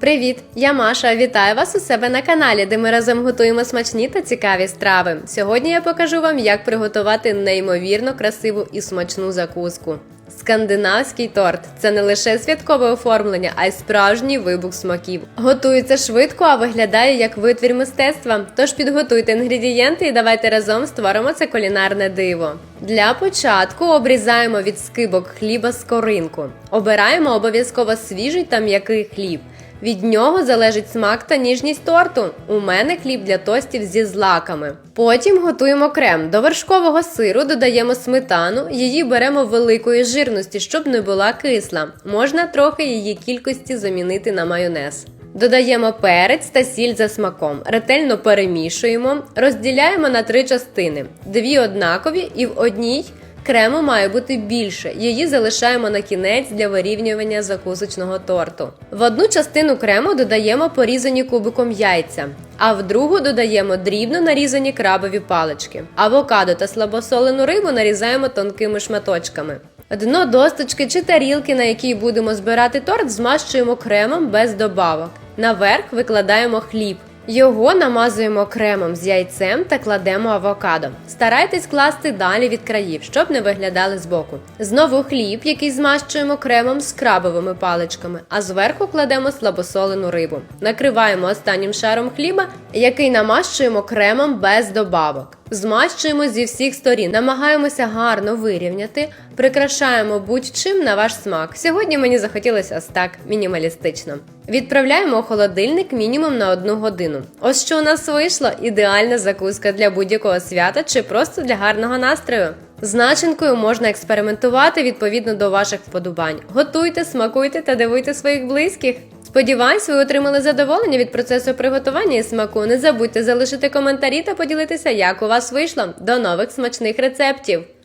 Привіт! Я Маша. Вітаю вас у себе на каналі, де ми разом готуємо смачні та цікаві страви. Сьогодні я покажу вам, як приготувати неймовірно красиву і смачну закуску. Скандинавський торт це не лише святкове оформлення, а й справжній вибух смаків. Готується швидко, а виглядає як витвір мистецтва. Тож підготуйте інгредієнти і давайте разом створимо це кулінарне диво. Для початку обрізаємо від скибок хліба скоринку. Обираємо обов'язково свіжий та м'який хліб. Від нього залежить смак та ніжність торту. У мене хліб для тостів зі злаками. Потім готуємо крем. До вершкового сиру додаємо сметану, її беремо великої жирності, щоб не була кисла. Можна трохи її кількості замінити на майонез. Додаємо перець та сіль за смаком, ретельно перемішуємо, розділяємо на три частини: дві однакові і в одній Крему має бути більше. Її залишаємо на кінець для вирівнювання закусочного торту. В одну частину крему додаємо порізані кубиком яйця, а в другу додаємо дрібно нарізані крабові палички. Авокадо та слабосолену рибу нарізаємо тонкими шматочками. Дно досточки чи тарілки, на якій будемо збирати торт, змащуємо кремом без добавок. Наверх викладаємо хліб. Його намазуємо кремом з яйцем та кладемо авокадо. Старайтесь класти далі від країв, щоб не виглядали збоку. Знову хліб, який змащуємо кремом з крабовими паличками, а зверху кладемо слабосолену рибу. Накриваємо останнім шаром хліба, який намащуємо кремом без добавок. Змащуємо зі всіх сторін, намагаємося гарно вирівняти, прикрашаємо будь-чим на ваш смак. Сьогодні мені захотілося ось так мінімалістично. Відправляємо у холодильник мінімум на одну годину. Ось що у нас вийшло ідеальна закуска для будь-якого свята чи просто для гарного настрою. З начинкою можна експериментувати відповідно до ваших вподобань. Готуйте, смакуйте та дивуйте своїх близьких. Сподіваюсь, ви отримали задоволення від процесу приготування і смаку. Не забудьте залишити коментарі та поділитися, як у вас вийшло. До нових смачних рецептів!